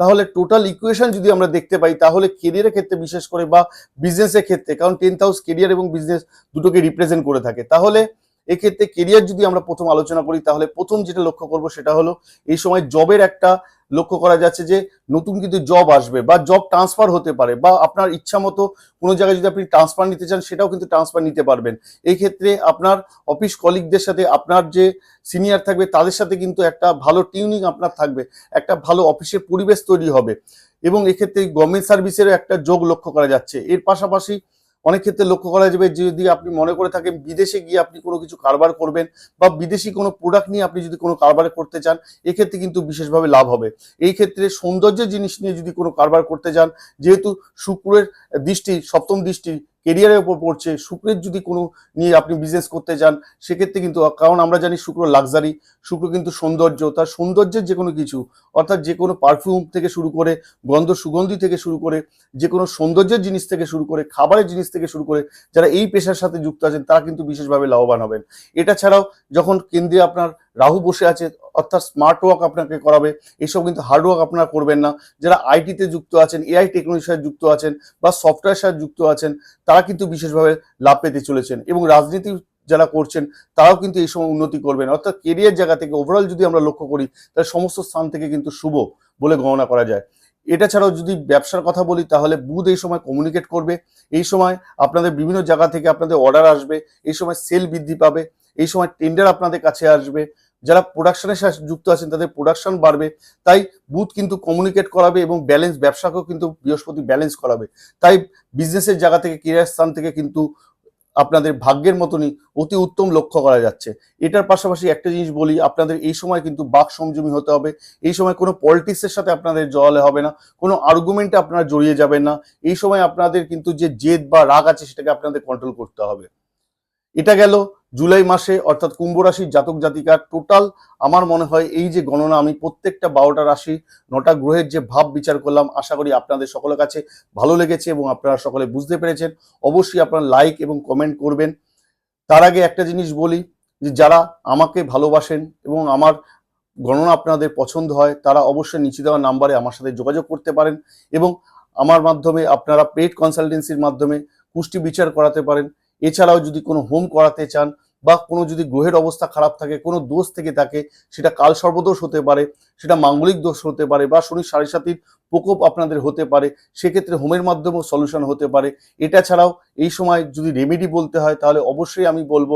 তাহলে টোটাল ইকুয়েশন যদি আমরা দেখতে পাই, তাহলে কেরিয়ারের ক্ষেত্রে বিশেষ করে বা বিজনেসের ক্ষেত্রে, কারণ টেন্থ হাউস কেরিয়ার এবং বিজনেস দুটোকে রিপ্রেজেন্ট করে থাকে। তাহলে এক্ষেত্রে কেরিয়ার যদি আমরা প্রথম আলোচনা করি, তাহলে প্রথম যেটা লক্ষ্য করব সেটা হলো, এই সময় জবের একটা লক্ষ্য করা যাচ্ছে যে নতুন কিন্তু জব আসবে বা জব ট্রান্সফার হতে পারে বা আপনার ইচ্ছা মতো কোনো জায়গায় যদি আপনি ট্রান্সফার নিতে চান, সেটাও কিন্তু ট্রান্সফার নিতে পারবেন। এই ক্ষেত্রে আপনার অফিস কলিগদের সাথে আপনার যে সিনিয়র থাকবে, তাদের সাথে কিন্তু একটা ভালো টিউনিং আপনার থাকবে, একটা ভালো অফিসের পরিবেশ তৈরি হবে এবং এক্ষেত্রে গভর্নমেন্ট সার্ভিসেরও একটা যোগ লক্ষ্য করা যাচ্ছে। এর পাশাপাশি অনেক ক্ষেত্রে লক্ষ্য করা যাবে যে যদি আপনি মনে করে থাকেন বিদেশে গিয়ে আপনি কোনো কিছু কারবার করবেন বা বিদেশি কোনো প্রোডাক্ট নিয়ে আপনি যদি কোনো কারবার করতে চান, এক্ষেত্রে কিন্তু বিশেষভাবে লাভ হবে। এই ক্ষেত্রে সৌন্দর্যের জিনিস নিয়ে যদি কোনো কারবার করতে চান যেহেতু শুক্রের দৃষ্টি, সপ্তম দৃষ্টি কেরিয়ারের উপর পড়ছে, শুক্রের যদি কোনো নিয়ে আপনি বিজনেস করতে চান, সেক্ষেত্রে কিন্তু, কারণ আমরা জানি শুক্র লাক্সারি শুক্র কিন্তু সৌন্দর্য, তার সৌন্দর্যের যে কোনো কিছু, অর্থাৎ যে কোনো পারফিউম থেকে শুরু করে, গন্ধ, সুগন্ধি থেকে শুরু করে, যে কোনো সৌন্দর্যের জিনিস থেকে শুরু করে, খাবারের জিনিস থেকে শুরু করে, যারা এই পেশার সাথে যুক্ত আছেন, তারা কিন্তু বিশেষভাবে লাভবান হবেন। এটা ছাড়াও যখন কেন্দ্রে আপনার রাহু বসে আছে, অর্থাৎ স্মার্ট ওয়ার্ক আপনাকে করাবে। এইসব কিন্তু হার্ড ওয়ার্ক আপনারা করবেন না। যারা আইটিতে যুক্ত আছেন এআই টেকনোলজির সাথে যুক্ত আছেন বা সফটওয়্যার সাথে যুক্ত আছেন, তারা কিন্তু বিশেষভাবে লাভ পেতে চলেছেন। এবং রাজনীতি যারা করছেন, তারাও কিন্তু এই সময় উন্নতি করবেন। অর্থাৎ কেরিয়ার জায়গা থেকে ওভারঅল যদি আমরা লক্ষ্য করি, তাহলে সমস্ত স্থান থেকে কিন্তু শুভ বলে গণনা করা যায়। এটা ছাড়াও যদি ব্যবসার কথা বলি, তাহলে বুধ এই সময় কমিউনিকেট করবে। এই সময় আপনাদের বিভিন্ন জায়গা থেকে আপনাদের অর্ডার আসবে। এই সময় সেল বৃদ্ধি পাবে। এই সময় টেন্ডার আপনাদের কাছে আসবে। যারা প্রোডাকশনের সাথে যুক্ত আছেন, তাদের প্রোডাকশন বাড়বে। তাই বুথ কিন্তু কমিউনিকেট করাবে এবং ব্যালেন্স ব্যবসাকেও কিন্তু বৃহস্পতি ব্যালেন্স করাবে। তাই বিজনেসের জায়গা থেকে ক্রীড়ার স্থান থেকে কিন্তু আপনাদের ভাগ্যের মতনই অতি উত্তম লক্ষ্য করা যাচ্ছে। এটার পাশাপাশি একটা জিনিস বলি, আপনাদের এই সময় কিন্তু বাক সংযমী হতে হবে। এই সময় কোনো পলিটিক্সের সাথে আপনাদের জড়ালে হবে না। কোনো আর্গুমেন্টে আপনারা জড়িয়ে যাবেন না। এই সময় আপনাদের কিন্তু যে জেদ বা রাগ আছে, সেটাকে আপনাদের কন্ট্রোল করতে হবে। এটা গেল জুলাই মাসে অর্থাৎ কুম্ভ রাশির জাতক জাতিকার টোটাল আমার মনে হয় এই যে গণনা, আমি প্রত্যেকটা বারোটা রাশি, নটা গ্রহের যে ভাব বিচার করলাম, আশা করি আপনাদের সকলের কাছে ভালো লেগেছে এবং আপনারা সকলে বুঝতে পেরেছেন। অবশ্যই আপনারা লাইক এবং কমেন্ট করবেন। তার আগে একটা জিনিস বলি, যে যারা আমাকে ভালোবাসেন এবং আমার গণনা আপনাদের পছন্দ হয়, তারা অবশ্যই নিচে দেওয়া নাম্বারে আমার সাথে যোগাযোগ করতে পারেন এবং আমার মাধ্যমে আপনারা পেড কনসালটেন্সির মাধ্যমে পুষ্টি বিচার করাতে পারেন। এছাড়াও যদি কোনো হোম করাতে চান বা কোনো যদি গ্রহের অবস্থা খারাপ থাকে, কোনো দোষ থেকে থাকে, সেটা কাল সর্বদোষ হতে পারে, সেটা মাঙ্গলিক দোষ হতে পারে বা শনি সাড়ে সাতির প্রকোপ আপনাদের হতে পারে, সেক্ষেত্রে হোমের মাধ্যমেও সলিউশন হতে পারে। এটা ছাড়াও এই সময় যদি রেমেডি বলতে হয়, তাহলে অবশ্যই আমি বলব,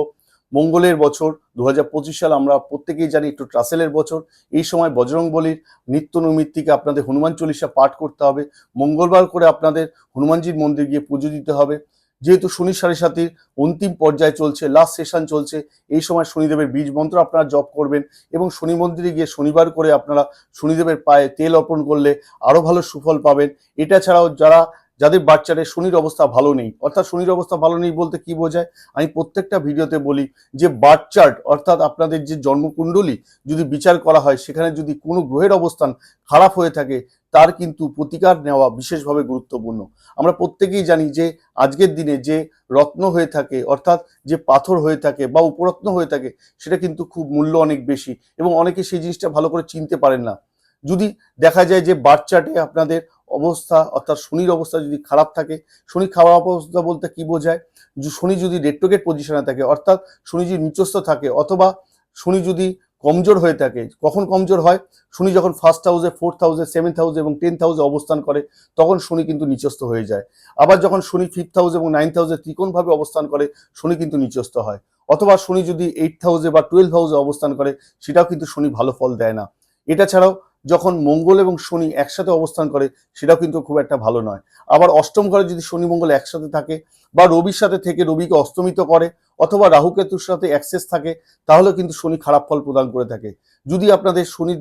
মঙ্গলের বছর দু হাজার পঁচিশ সাল আমরা প্রত্যেকেই জানি একটু ট্রাসেলের বছর। এই সময় বজরং বলির নিত্য নৈমিত্তিকে আপনাদের হনুমান চল্লিশা পাঠ করতে হবে। মঙ্গলবার করে আপনাদের হনুমানজির মন্দির গিয়ে পুজো দিতে হবে। যেহেতু শনি সাড়ে সাতির অন্তিম পর্যায়ে চলছে লাস্ট সেশন চলছে, এই সময় শনিদেবের বীজ মন্ত্র আপনারা জপ করবেন এবং শনি মন্দিরে গিয়ে শনিবার করে আপনারা শনিদেবের পায়ে তেল অর্পণ করলে আরও ভালো সুফল পাবেন। এটা ছাড়াও যারা যাদের বাচ্চাদের শনির অবস্থা ভালো নেই, অর্থাৎ শনির অবস্থা ভালো নেই বলতে কি বোঝায়? আমি প্রত্যেকটা ভিডিওতে বলি যে বার্থ চার্ট, অর্থাৎ আপনাদের যে জন্মকুণ্ডলী যদি বিচার করা হয়, সেখানে যদি কোনো গ্রহের অবস্থান খারাপ হয়ে থাকে, তার কিন্তু প্রতিকার নেওয়া বিশেষভাবে গুরুত্বপূর্ণ। আমরা প্রত্যেকেই জানি যে আজকের দিনে যে রত্ন হয়ে থাকে, অর্থাৎ যে পাথর হয়ে থাকে বা উপরত্ন হয়ে থাকে, সেটা কিন্তু খুব মূল্য অনেক বেশি এবং অনেকে সেই জিনিসটা ভালো করে চিনতে পারেন না। যদি দেখা যায় যে বার্থ চার্টে আপনাদের অবস্থা, অর্থাৎ শনির অবস্থা যদি খারাপ থাকে, শনি খাওয়া অবস্থা বলতে কি বোঝায়? শনি যদি রেট্রোগেট পজিশনে থাকে, অর্থাৎ শনি যদি নিচস্থ থাকে, অথবা শনি যদি কমজোর হয়ে থাকে, কখন কমজোর হয়? শনি যখন ফার্স্ট হাউসে ফোর্থ হাউসে সেভেন্থ হাউসে এবং টেন্থ হাউসে অবস্থান করে, তখন শনি কিন্তু নিচস্থ হয়ে যায়। আবার যখন শনি ফিফথ হাউস এবং নাইন্থ হাউসে ত্রিকোণভাবে অবস্থান করে, শনি কিন্তু নিচস্থ হয়। অথবা শনি যদি এইট হাউসে বা টুয়েলভ হাউসে অবস্থান করে, সেটাও কিন্তু শনি ভালো ফল দেয় না। এটা ছাড়াও যখন মঙ্গল এবং শনি একসাথে অবস্থান করে, সেটাও কিন্তু খুব একটা ভালো নয়। আবার অষ্টম ঘরে যদি শনি মঙ্গল একসাথে থাকে বা রবির সাথে থেকে রবিকে অস্তমিত করে অথবা রাহুকেতুর সাথে অ্যাক্সেস থাকে তাহলে কিন্তু শনি খারাপ ফল প্রদান করে থাকে। যদি আপনাদের শনি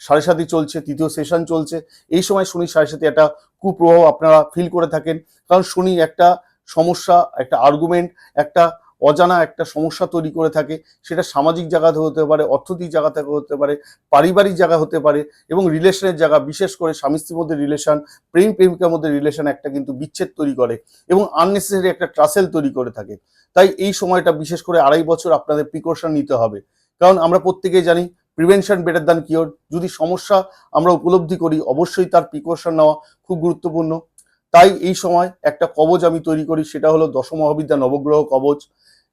সাড়ে সাথী চলছে, তৃতীয় সেশন চলছে, এই সময় শনি সাড়ে সাথে একটা কুপ্রভাব আপনারা ফিল করে থাকেন। কারণ শনি একটা সমস্যা, একটা আর্গুমেন্ট একটা অজানা একটা সমস্যা তৈরি করে থাকে, সেটা সামাজিক জায়গাতে হতে পারে, অর্থনৈতিক জায়গা থেকে হতে পারে, পারিবারিক জায়গা হতে পারে এবং রিলেশনের জায়গা, বিশেষ করে স্বামী স্ত্রীর মধ্যে রিলেশন, প্রেম প্রেমিকার মধ্যে রিলেশন একটা কিন্তু বিচ্ছেদ তৈরি করে এবং আননেসেসারি একটা ট্রাসেল তৈরি করে থাকে। তাই এই সময়টা বিশেষ করে আড়াই বছর আপনাদের প্রিকশন নিতে হবে। কারণ আমরা প্রত্যেকেই জানি প্রিভেনশন বেটার দ্যান কিওর যদি সমস্যা আমরা উপলব্ধি করি, অবশ্যই তার প্রিকশন নেওয়া খুব গুরুত্বপূর্ণ। তাই এই সময় একটা কবচ আমি তৈরি করি, সেটা হলো দশম মহাবিদ্যা নবগ্রহ কবচ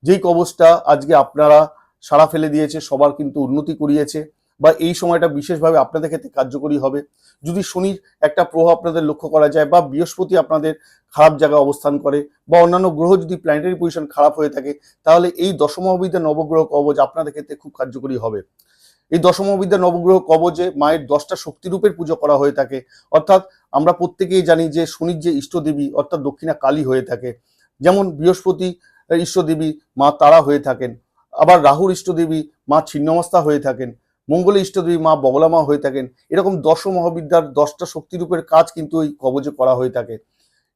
যেই কবচটা আজকে আপনারা সাড়া ফেলে দিয়েছে, সবার কিন্তু উন্নতি করিয়েছে বা এই সময়টা বিশেষভাবে আপনাদের ক্ষেত্রে কার্যকরী হবে। যদি শনির একটা প্রভাব আপনাদের লক্ষ্য করা যায় বা বৃহস্পতি আপনাদের খারাপ জায়গায় অবস্থান করে বা অন্যান্য গ্রহ যদি প্ল্যানেটারি পজিশন খারাপ হয়ে থাকে, তাহলে এই দশমবিদ্যা নবগ্রহ কবচ আপনাদের ক্ষেত্রে খুব কার্যকরী হবে। এই দশমবিদ্যা নবগ্রহ কবচে মায়ের দশটা শক্তিরূপের পুজো করা হয়ে থাকে। অর্থাৎ আমরা প্রত্যেকেই জানি যে শনির যে ইষ্টদেবী অর্থাৎ দক্ষিণা কালী হয়ে থাকে। যেমন বৃহস্পতি ইষ্টদেবী মা তারা হয়ে থাকেন। আবার রাহুর ইষ্টদেবী মা ছিন্নমস্তা হয়ে থাকেন। মঙ্গলের ইষ্টদেবী মা বগলামা হয়ে থাকেন। এরকম দশ মহাবিদ্যার দশটা শক্তিরূপের কাজ কিন্তু এই কবচে করা হয়ে থাকে।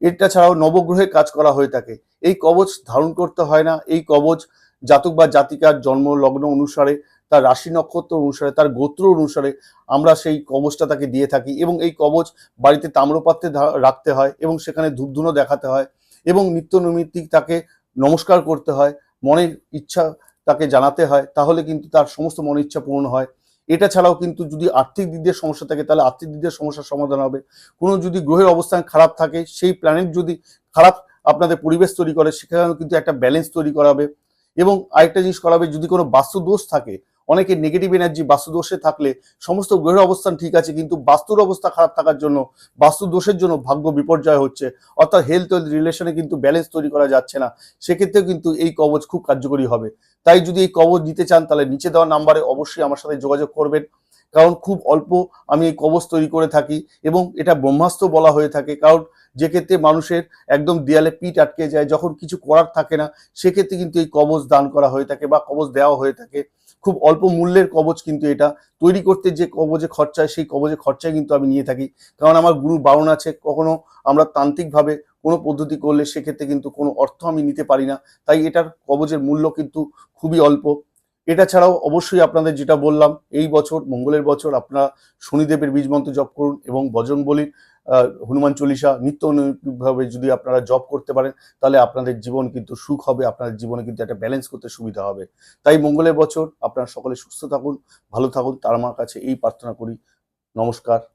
এটা ছাড়াও নবগ্রহে কাজ করা হয়ে থাকে। এই কবচ ধারণ করতে হয় না। এই কবচ জাতক বা জাতিকার জন্ম লগ্ন অনুসারে, তার রাশি নক্ষত্র অনুসারে, তার গোত্র অনুসারে আমরা সেই কবচটা তাকে দিয়ে থাকি এবং এই কবচ বাড়িতে তাম্রপাত্রে রাখতে হয় এবং সেখানে ধূপধুনো দেখাতে হয় এবং নিত্য নৈমিত্তিক তাকে নমস্কার করতে হয়, মনের ইচ্ছা তাকে জানাতে হয়, তাহলে কিন্তু তার সমস্ত মনের ইচ্ছা পূরণ হয়। এটা ছাড়াও কিন্তু যদি আর্থিক দিক দিয়ে সমস্যা থাকে, তাহলে আর্থিক দিক দিয়ে সমস্যার সমাধান হবে। কোনো যদি গ্রহের অবস্থান খারাপ থাকে, সেই প্ল্যানেট যদি খারাপ আপনাদের পরিবেশ তৈরি করে সেখানে কিন্তু একটা ব্যালেন্স তৈরি করাবে। এবং আরেকটা জিনিস করাবে, যদি কোনো বাস্তু দোষ থাকে অনেকে নেগেটিভ এনার্জি বাস্তু দোষে থাকলে সমস্ত গ্রহের অবস্থান ঠিক আছে, কিন্তু বাস্তুর অবস্থা খারাপ থাকার জন্য বাস্তু দোষের জন্য ভাগ্য বিপর্যয় হচ্ছে। অর্থাৎ হেলথ ওয়েলথ রিলেশনে কিন্তু ব্যালেন্স তৈরি করা যাচ্ছে না। সেক্ষেত্রেও কিন্তু এই কবচ খুব কার্যকরী হবে। তাই যদি এই কবচ নিতে চান, তাহলে নিচে দেওয়া নাম্বারে অবশ্যই আমার সাথে যোগাযোগ করবেন। কারণ খুব অল্প আমি এই কবচ তৈরি করে থাকি এবং এটা ব্রহ্মাস্ত্র বলা হয়ে থাকে। কারণ যে ক্ষেত্রে মানুষের একদম দেয়ালে পিঠ আটকে যায়, যখন কিছু করার থাকে না, সেক্ষেত্রে কিন্তু এই কবচ দান করা হয়ে থাকে বা কবচ দেওয়া হয়ে থাকে। খুব অল্প মূল্যের কবচ কিন্তু এটা। তৈরি করতে যে কবজে খরচায় সেই কবজে খরচায় কিন্তু আমি নিয়ে থাকি। কারণ আমার গুরু বারণ আছে কখনো আমরা তান্ত্রিকভাবে কোনো পদ্ধতি করলে সেক্ষেত্রে কিন্তু কোনো অর্থ আমি নিতে পারি না। তাই এটার কবজের মূল্য কিন্তু খুবই অল্প। এটা ছাড়াও অবশ্যই আপনাদের যেটা বললাম এই বছর মঙ্গলের বছর আপনারা শনিদেবের বীজ মন্ত্র জপ করুন এবং বজরংবলীর আহ, হনুমান চল্লিশা নিত্য ভাবে যদি আপনারা জব করতে পারেন, তাহলে আপনাদের জীবন কিন্তু সুখ হবে, আপনাদের জীবনে কিন্তু একটা ব্যালেন্স করতে সুবিধা হবে। তাই মঙ্গলের বছর, আপনারা সকলে সুস্থ থাকুন, ভালো থাকুন, তার আমার কাছে এই প্রার্থনা করি। নমস্কার।